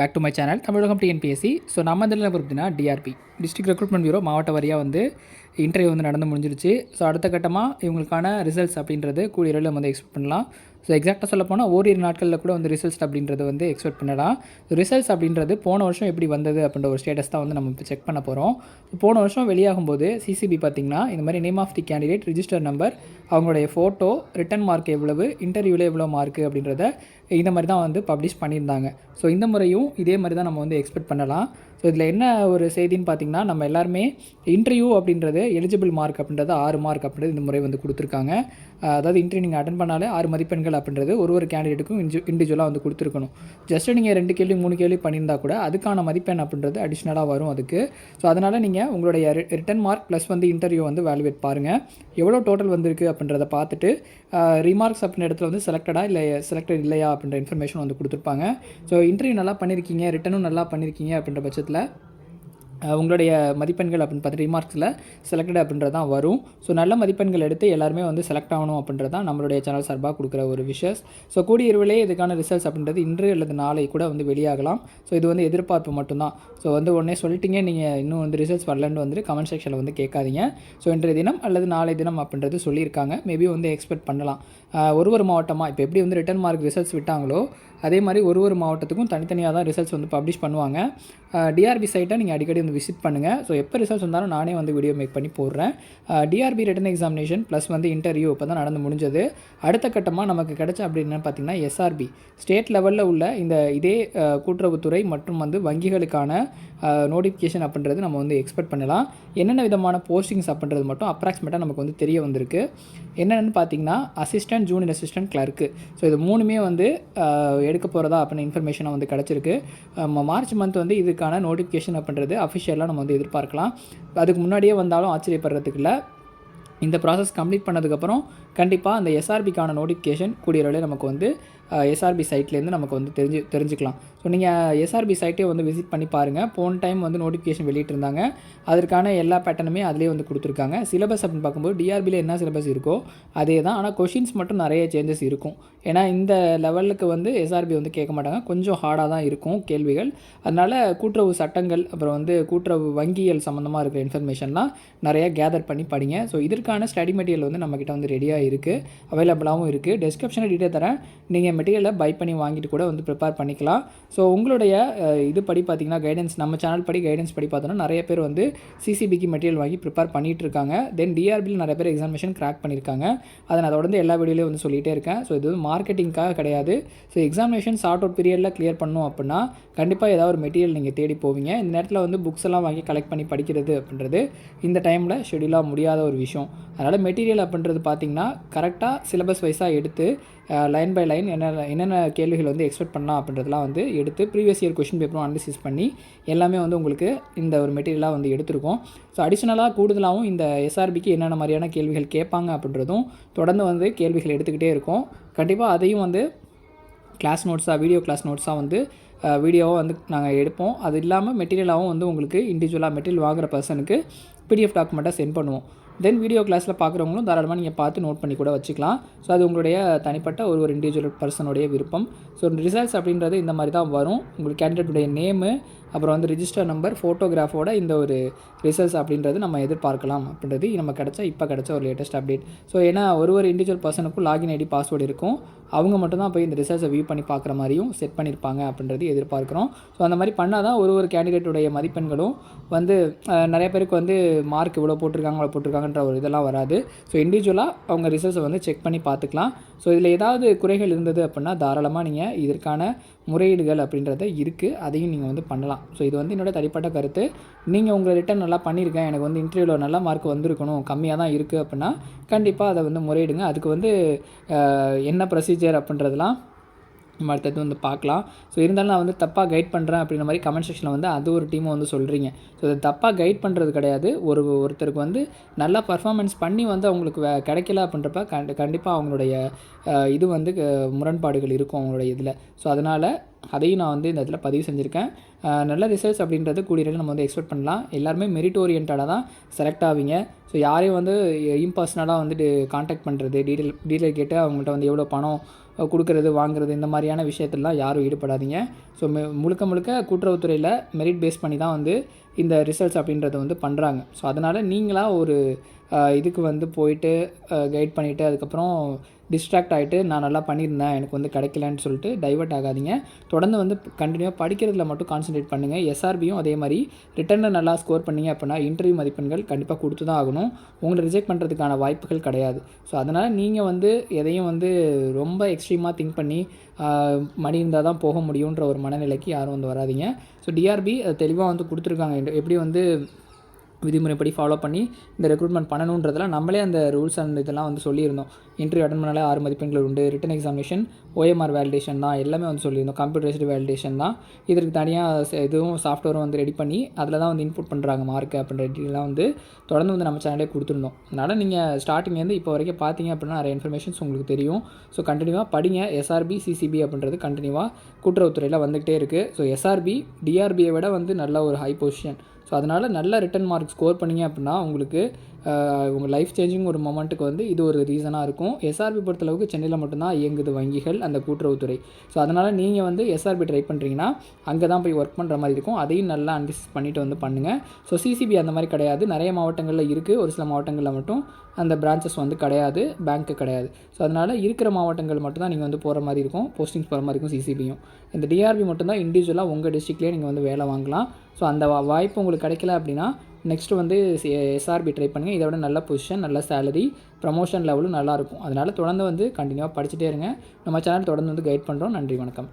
Back to my channel Tamilagam TNPSC so நம்ம இதில் பார்த்தீங்கன்னா டிஆர்பி டிஸ்ட்ரிக்ட் ரெக்ரூட்மெண்ட் பியூரோ மாவட்ட வாரியாக வந்து இன்டர்வியூ வந்து நடந்து முடிஞ்சிருச்சு. ஸோ அடுத்த கட்டமாக இவங்களுக்கான ரிசல்ட்ஸ் அப்படின்றது கூடிய வந்து எக்ஸ்பெக்ட் பண்ணலாம். ஸோ எக்ஸாக்டாக சொல்ல போனால் ஓரிரு நாட்களில் கூட வந்து ரிசல்ட்ஸ் அப்படின்றது வந்து எக்ஸ்பெக்ட் பண்ணலாம். ரிசல்ட்ஸ் அப்படின்றது போன வருஷம் எப்படி வந்தது அப்படின்ற ஒரு ஸ்டேட்டஸ் தான் வந்து நம்ம இப்போ செக் பண்ண போகிறோம் போன வருஷம் வெளியாகும்போது சிசிபி பார்த்திங்கன்னா இந்த மாதிரி name of the candidate register number அவங்களுடைய ஃபோட்டோ ரிட்டன் மார்க் எவ்வளவு இன்டர்வியூவில் எவ்வளோ மார்க் அப்படின்றத இந்த மாதிரி தான் வந்து பப்ளிஷ் பண்ணியிருந்தாங்க. ஸோ இந்த முறையும் இதே மாதிரி தான் நம்ம வந்து எக்ஸ்பெக்ட் பண்ணலாம். ஸோ இதில் என்ன ஒரு செய்தின்னு பார்த்தீங்கன்னா நம்ம எல்லாருமே இன்டர்வியூ அப்படின்றது எலிஜிபிள் மார்க் அப்படின்றது ஆறு மார்க் அப்படின்றது இந்த முறை வந்து கொடுத்துருக்காங்க. அதாவது இன்டர்வியூ நீங்கள் அட்டன் பண்ணாலே ஆறு மதிப்பெண்கள் அப்படின்றது ஒரு ஒரு கேண்டிடேட்டுக்கும் இன்ஜி இண்டிவிஜுவலாக வந்து கொடுத்துருக்கணும். ஜஸ்ட் நீங்கள் ரெண்டு கேள்வி மூணு கேள்வி பண்ணியிருந்தா கூட அதுக்கான மதிப்பெண் அப்படின்றது அடிஷ்னலாக வரும் அதுக்கு. ஸோ அதனால் நீங்கள் உங்களுடைய ரிட்டன் மார்க் ப்ளஸ் வந்து இன்டர்வியூ வந்து வேல்யூவேட் பாருங்கள் எவ்வளோ டோட்டல் வந்திருக்கு அப்படின்றத பார்த்துட்டு ரிமார்க்ஸ் அப்படின்ற இடத்துல வந்து செலக்டடாக இல்லை செலக்டட் இல்லையா அப்படின்ற இன்ஃபர்மேஷன் வந்து கொடுத்துருப்பாங்க. ஸோ இன்டர்வியூ நல்லா பண்ணியிருக்கீங்க ரிட்டனும் நல்லா பண்ணியிருக்கீங்க அப்படின்ற பட்சத்தில் மார்க்கில் உங்களுடைய மதிப்பெண்கள் அப்படின்னு பார்த்து ரிமார்க்ஸில் செலக்டட் அப்படின்றது தான் வரும். ஸோ நல்ல மதிப்பெண்கள் எடுத்து எல்லாருமே வந்து செலக்ட் ஆகணும் அப்படின்றது தான் நம்மளுடைய சேனல் சார்பாக கொடுக்குற ஒரு விஷஸ் ஸோ கூடிய இரவிலே இதுக்கான ரிசல்ட்ஸ் அப்படின்றது இன்று அல்லது நாளை கூட வந்து வெளியாகலாம். ஸோ இது வந்து எதிர்பார்ப்பு மட்டும்தான். ஸோ வந்து உடனே சொல்லிட்டீங்க நீங்கள் இன்னும் வந்து ரிசல்ட்ஸ் வரலன்னு வந்து கமெண்ட் செக்ஷனில் வந்து கேட்காதீங்க. ஸோ இன்றைய தினம் அல்லது நாளை தினம் அப்படின்றது சொல்லியிருக்காங்க. மேபி வந்து எக்ஸ்பெக்ட் பண்ணலாம். ஒரு ஒரு மாவட்டமாக இப்போ எப்படி வந்து ரிட்டன் மார்க் ரிசல்ட்ஸ் விட்டாங்களோ அதே மாதிரி ஒரு ஒரு மாவட்டத்துக்கும் தனித்தனியாக தான் ரிசல்ட்ஸ் வந்து பப்ளிஷ் பண்ணுவாங்க. டிஆர்பி சைட்டை நீங்கள் அடிக்கடி வந்து விசிட் பண்ணுங்கள் ஸோ எப்போ ரிசல்ட்ஸ் வந்தாலும் நானே வந்து வீடியோ மேக் பண்ணி போடுறேன். டிஆர்பி ரிட்டன் எக்ஸாமினேஷன் ப்ளஸ் வந்து இன்டர்வியூ இப்போ தான் நடந்து முடிஞ்சது. அடுத்த கட்டமாக நமக்கு கிடைச்ச அப்படின்னு பார்த்தீங்கன்னா எஸ்ஆர்பி ஸ்டேட் லெவலில் உள்ள இந்த இதே கூட்டுறவுத்துறை மற்றும் வந்து வங்கிகளுக்கான நோட்டிஃபிகேஷன் அப்படின்றது நம்ம வந்து எக்ஸ்பெக்ட் பண்ணலாம். என்னென்ன விதமான போஸ்டிங்ஸ் அப்படின்றது மட்டும் அப்ராக்சிமேட்டாக நமக்கு வந்து தெரிய வந்திருக்கு. என்னென்னு பார்த்தீங்கன்னா assistant junior assistant clerk so இது மூணுமே வந்து எடுக்க போகிறதா அப்படின்னு இன்ஃபர்மேஷனாக வந்து கிடச்சிருக்கு. மார்ச் மந்த் வந்து இதுக்கான நோட்டிஃபிகேஷன் அப்படின்றது அஃபிஷியலாக நம்ம வந்து எதிர்பார்க்கலாம். அதுக்கு முன்னாடியே வந்தாலும் ஆச்சரியப்படுறதுக்கு இல்லை. இந்த ப்ராசஸ் கம்ப்ளீட் பண்ணதுக்கப்புறம் கண்டிப்பாக அந்த எஸ்ஆர்பிக்கான நோட்டிஃபிகேஷன் கூடிய வரையில் நமக்கு வந்து எஸ்ஆர்பி சைட்லேருந்து நமக்கு வந்து தெரிஞ்சு தெரிஞ்சுக்கலாம். ஸோ நீங்கள் எஸ்ஆர்பி சைட்டே வந்து விசிட் பண்ணி பாருங்கள் போன டைம் வந்து நோட்டிஃபிகேஷன் வெளியிட்டிருந்தாங்க. அதற்கான எல்லா பேட்டர்னுமே அதிலே வந்து கொடுத்துருக்காங்க. சிலபஸ் அப்படின்னு பார்க்கும்போது டிஆர்பியில் என்ன சிலபஸ் இருக்கோ அதே தான். ஆனால் கொஷின்ஸ் மட்டும் நிறைய சேஞ்சஸ் இருக்கும். ஏன்னா இந்த லெவலுக்கு வந்து எஸ்ஆர்பி வந்து கேட்க மாட்டாங்க. கொஞ்சம் ஹார்டாக தான் இருக்கும் கேள்விகள். அதனால் கூட்டுறவு சட்டங்கள் அப்புறம் வந்து கூட்டுறவு வங்கியல் சம்மந்தமாக இருக்கிற இன்ஃபர்மேஷன்லாம் நிறைய கேதர் பண்ணி படிங்க. ஸோ இதற்கான ஸ்டடி மெட்டீரியல் வந்து நம்மக்கிட்ட வந்து ரெடியாக இருக்குது அவைலபிளாகவும் இருக்குது டிஸ்கிரிப்ஷனில் டீட்டெயில் தரேன். நீங்கள் மெட்டீரியலை பை பண்ணி வாங்கிட்டு கூட வந்து ப்ரிப்பேர் பண்ணிக்கலாம். ஸோ உங்களுடைய இது படி பார்த்தீங்கன்னா கைடன்ஸ் நம்ம சேனல் படி கைடன்ஸ் படி பார்த்தோன்னா நிறைய பேர் வந்து சிசிபிக்கு மெட்டீரியல் வாங்கி ப்ரிப்பேர் பண்ணிட்டு இருக்காங்க. தென் டிஆர்பியில் நிறைய பேர் எக்ஸாமினேஷன் கிராக் பண்ணியிருக்காங்க அதை நான் தொடர்ந்து எல்லா வீடியோலையும் வந்து சொல்லிகிட்டே இருக்கேன். ஸோ இது வந்து மார்க்கெட்டிங்காக கிடையாது. ஸோ எக்ஸாமினேஷன் ஷார்ட் அவுட் பீரியடில் கிளியர் பண்ணணும் அப்படின்னா கண்டிப்பாக ஏதாவது ஒரு மெட்டீரியல் நீங்கள் தேடி போவீங்க. இந்த நேரத்தில் வந்து புக்ஸ் எல்லாம் வாங்கி கலெக்ட் பண்ணி படிக்கிறது அப்படின்றது இந்த டைமில் ஷெடியூலாக முடியாத ஒரு விஷயம். அதனால் மெட்டீரியல் அப்படின்றது பார்த்தீங்கன்னா கரெக்டாக சிலபஸ் வைஸாக எடுத்து லைன் பை லைன் என்னென்ன என்னென்ன கேள்விகள் வந்து எக்ஸ்பெக்ட் பண்ணலாம் அப்படின்றதெல்லாம் வந்து எடுத்து ப்ரீவியஸ் இயர் கொஷின் பேப்பரும் அனலிசிஸ் பண்ணி எல்லாமே வந்து உங்களுக்கு இந்த ஒரு மெட்டீரியலாக வந்து எடுத்திருக்கோம். ஸோ அடிஷ்னலாக கூடுதலாகவும் இந்த எஸ்ஆர்பிக்கு என்னென்ன மாதிரியான கேள்விகள் கேட்பாங்க அப்படின்றதும் தொடர்ந்து வந்து கேள்விகள் எடுத்துக்கிட்டே இருக்கோம். கண்டிப்பாக அதையும் வந்து கிளாஸ் நோட்ஸாக வீடியோ கிளாஸ் நோட்ஸாக வந்து வீடியோவாக வந்து நாங்கள் எடுப்போம். அது இல்லாமல் மெட்டீரியலாகவும் வந்து உங்களுக்கு இண்டிவிஜுவலாக மெட்டீரியல் வாங்குகிற பர்சனுக்கு பிடிஎஃப் டாக்குமெண்ட்டாக சென்ட் பண்ணுவோம். தென் வீடியோ கிளாஸில் பார்க்குறவங்களும் தாராளமாக நீங்கள் பார்த்து நோட் பண்ணி கூட வச்சுக்கலாம். ஸோ அது உங்களுடைய தனிப்பட்ட ஒரு ஒரு இண்டிவிஜுவல் பர்சனுடைய விருப்பம். ஸோ ரிசல்ட்ஸ் அப்படின்றது இந்த மாதிரி தான் வரும். உங்களுக்கு கேண்டிடேட்டுடைய நேமு அப்புறம் வந்து ரிஜிஸ்டர் நம்பர் ஃபோட்டோகிராஃபோட இந்த ஒரு ரிசல்ட்ஸ் அப்படின்றது நம்ம எதிர்பார்க்கலாம் அப்படின்றது நம்ம கிடச்ச இப்போ கிடச்ச ஒரு லேட்டஸ்ட் அப்டேட் ஸோ ஏன்னா ஒரு ஒரு இண்டிவிஜுவல் பர்சனுக்கும் லாகின் ஐடி பாஸ்வேர்டு இருக்கும். அவங்க மட்டும் தான் போய் இந்த ரிசல்ட்ஸை வியூ பண்ணி பார்க்குற மாதிரியும் செட் பண்ணியிருப்பாங்க அப்படின்றது எதிர்பார்க்குறோம். ஸோ அந்த மாதிரி பண்ணால் தான் ஒரு ஒரு கேண்டிடேட்டுடைய மதிப்பெண்களும் வந்து நிறைய பேருக்கு வந்து மார்க் இவ்வளோ போட்டிருக்காங்க இவ்வளோ போட்டிருக்காங்கன்ற ஒரு இதெல்லாம் வராது. ஸோ இண்டிவிஜுவலாக அவங்க ரிசல்ட்ஸை வந்து செக் பண்ணி பார்த்துக்கலாம். ஸோ இதில் ஏதாவது குறைகள் இருந்தது அப்படின்னா தாராளமாக நீங்கள் இதற்கான முறையீடுகள் அப்படின்றத இருக்குது அதையும் நீங்கள் வந்து பண்ணலாம். ஸோ இது வந்து என்னோட தனிப்பட்ட கருத்து. நீங்கள் உங்களை ரிட்டன் நல்லா பண்ணியிருக்கேன் எனக்கு வந்து இன்டர்வியூவில் நல்ல மார்க் வந்திருக்கணும். கம்மியாக தான் இருக்குது அப்படின்னா கண்டிப்பாக அதை வந்து முறையிடுங்க. அதுக்கு வந்து என்ன ப்ரொசீஜர் அப்படின்றதெல்லாம் நம்ம அடுத்தது வந்து பார்க்கலாம். ஸோ இருந்தாலும் நான் வந்து தப்பாக கைட் பண்ணுறேன் அப்படின்ற மாதிரி கமெண்ட் செக்ஷனில் வந்து அது ஒரு டீமை வந்து சொல்கிறீங்க ஸோ அதை தப்பாக கைட் பண்ணுறது கிடையாது. ஒரு ஒருத்தருக்கு வந்து நல்லா பர்ஃபார்மன்ஸ் பண்ணி வந்து அவங்களுக்கு வே- கிடைக்கல அப்படின்றப்ப கண்டிப்பாக அவங்களுடைய இது வந்து முரண்பாடுகள் இருக்கும் அவங்களுடைய இதில். ஸோ அதனால் அதையும் நான் வந்து இந்த இடத்துல பதிவு செஞ்சுருக்கேன். நல்ல ரிசல்ட்ஸ் அப்படின்றது கூடிய நம்ம வந்து எக்ஸ்பெக்ட் பண்ணலாம். எல்லாருமே மெரிட் ஓரியன்டாக தான் செலக்ட் ஆவீங்க. ஸோ யாரையும் வந்து இம்பர்சனலாக வந்துட்டு காண்டாக்ட் பண்ணுறது டீட்டெயில் டீட்டெயில் கேட்டு அவங்கள்ட்ட வந்து எவ்வளோ பணம் கொடுக்கறது வாங்குறது இந்த மாதிரியான விஷயத்திலாம் யாரும் ஈடுபடாதீங்க. ஸோ முழுக்க முழுக்க கூட்டுறவுத்துறையில் மெரிட் பேஸ் பண்ணி தான் வந்து இந்த ரிசல்ட்ஸ் அப்படின்றத வந்து பண்ணுறாங்க ஸோ அதனால் நீங்களாக ஒரு இதுக்கு வந்து போயிட்டு கைட் பண்ணிவிட்டு அதுக்கப்புறம் டிஸ்ட்ராக்ட் ஆகிட்டு நான் நல்லா பண்ணியிருந்தேன் எனக்கு வந்து கிடைக்கலன்னு சொல்லிட்டு டைவர்ட் ஆகாதீங்க. தொடர்ந்து வந்து கண்டினியூவாக படிக்கிறதுல மட்டும் கான்சென்ட்ரேட் பண்ணுங்கள் எஸ்ஆர்பியும் அதே மாதிரி ரிட்டர்னில் நல்லா ஸ்கோர் பண்ணீங்க அப்படின்னா இன்டர்வியூ மதிப்பெண்கள் கண்டிப்பாக கொடுத்து தான் ஆகணும். உங்களை ரிஜெக்ட் பண்ணுறதுக்கான வாய்ப்புகள் கிடையாது. ஸோ அதனால் நீங்கள் வந்து எதையும் வந்து ரொம்ப எக்ஸ்ட்ரீமாக திங்க் பண்ணி மணி இருந்தால் தான் போக முடியுன்ற ஒரு மனநிலைக்கு யாரும் வந்து வராதீங்க. ஸோ டிஆர்பி தெளிவாக வந்து கொடுத்துருக்காங்க. எப்படி வந்து விதிமுறைப்படி ஃபாலோ பண்ணி இந்த ரெக்ரூட்மெண்ட் பண்ணணுன்றதெல்லாம் நம்மளே அந்த ரூல்ஸ் அண்ட் இதெல்லாம் வந்து சொல்லியிருந்தோம். இன்டர்வியூ அட்டன் பண்ணாலே ஆறு மதிப்பெண்கள் உண்டு. ரிட்டன் எக்ஸாமினேஷன் ஓஎம்ஆர் வேலிடேஷன் தான் எல்லாமே வந்து சொல்லியிருந்தோம். கம்ப்யூட்டரைஸ்டு வேலிடேஷன் தான். இதற்கு தனியாக இதுவும் சாஃப்ட்வேரும் வந்து ரெடி பண்ணி அதில் தான் வந்து இன்புட் பண்ணுறாங்க மார்க் அப்படின்ற டீட்டெயிலாம் வந்து தொடர்ந்து வந்து நம்ம சேனலே கொடுத்துருந்தோம். அதனால் நீங்கள் ஸ்டார்டிங்லேருந்து இப்போ வரைக்கும் பார்த்தீங்க அப்படின்னா நிறைய இன்ஃபர்மேஷன்ஸ் உங்களுக்கு தெரியும். ஸோ கண்டினியூவாக படிங்க. எஸ்ஆர்பி சிசிபி அப்படின்றது கண்டினியூவாக கூட்டுறவுத்துறையில் வந்துகிட்டே இருக்குது ஸோ எஸ்ஆர்பி டிஆர்பியை விட வந்து நல்ல ஒரு ஹை பொசிஷன் ஸோ அதனால் நல்ல ரிட்டன் மார்க் ஸ்கோர் பண்ணிங்க அப்படின்னா உங்களுக்கு உங்கள் லைஃப் சேஞ்சிங் ஒரு மொமெண்ட்டுக்கு வந்து இது ஒரு ரீசனாக இருக்கும். எஸ்ஆர்பி பொறுத்தளவுக்கு சென்னையில் மட்டும்தான் இயங்குது வங்கிகள் அந்த கூட்டுறவுத்துறை ஸோ அதனால் நீங்கள் வந்து எஸ்ஆர்பி ட்ரை பண்ணுறீங்கன்னா அங்கே தான் போய் ஒர்க் பண்ணுற மாதிரி இருக்கும். அதையும் நல்லா அனலிசிஸ் பண்ணிவிட்டு வந்து பண்ணுங்கள் ஸோ சிசிபி அந்த மாதிரி கிடையாது. நிறைய மாவட்டங்களில் இருக்குது ஒரு சில மாவட்டங்களில் மட்டும் அந்த பிரான்ச்சஸ் வந்து கிடையாது. பேங்க்கு கிடையாது. ஸோ அதனால் இருக்கிற மாவட்டங்கள் மட்டும் தான் நீங்கள் வந்து போகிற மாதிரி இருக்கும். போஸ்டிங்ஸ் போகிற மாதிரி இருக்கும் சிசிபியும் இந்த டிஆர்பி மட்டும்தான் இண்டிவிஜுவலாக உங்கள் டிஸ்ட்ரிக்ட்லேயே நீங்கள் வந்து வேலை வாங்கலாம். ஸோ அந்த வா- வாய்ப்பு உங்களுக்கு கிடைக்கல அப்படின்னா நெக்ஸ்ட்டு வந்து எஸ்ஆர்பி ட்ரை பண்ணுங்கள் இதை விட நல்ல பொசிஷன் நல்ல சேலரி ப்ரமோஷன் லெவலும் நல்லாயிருக்கும் அதனால் தொடர்ந்து வந்து கண்டினியூவாக படிச்சுட்டே இருங்க. நம்ம சேனல் தொடர்ந்து வந்து கைட் பண்ணுறோம் நன்றி வணக்கம்.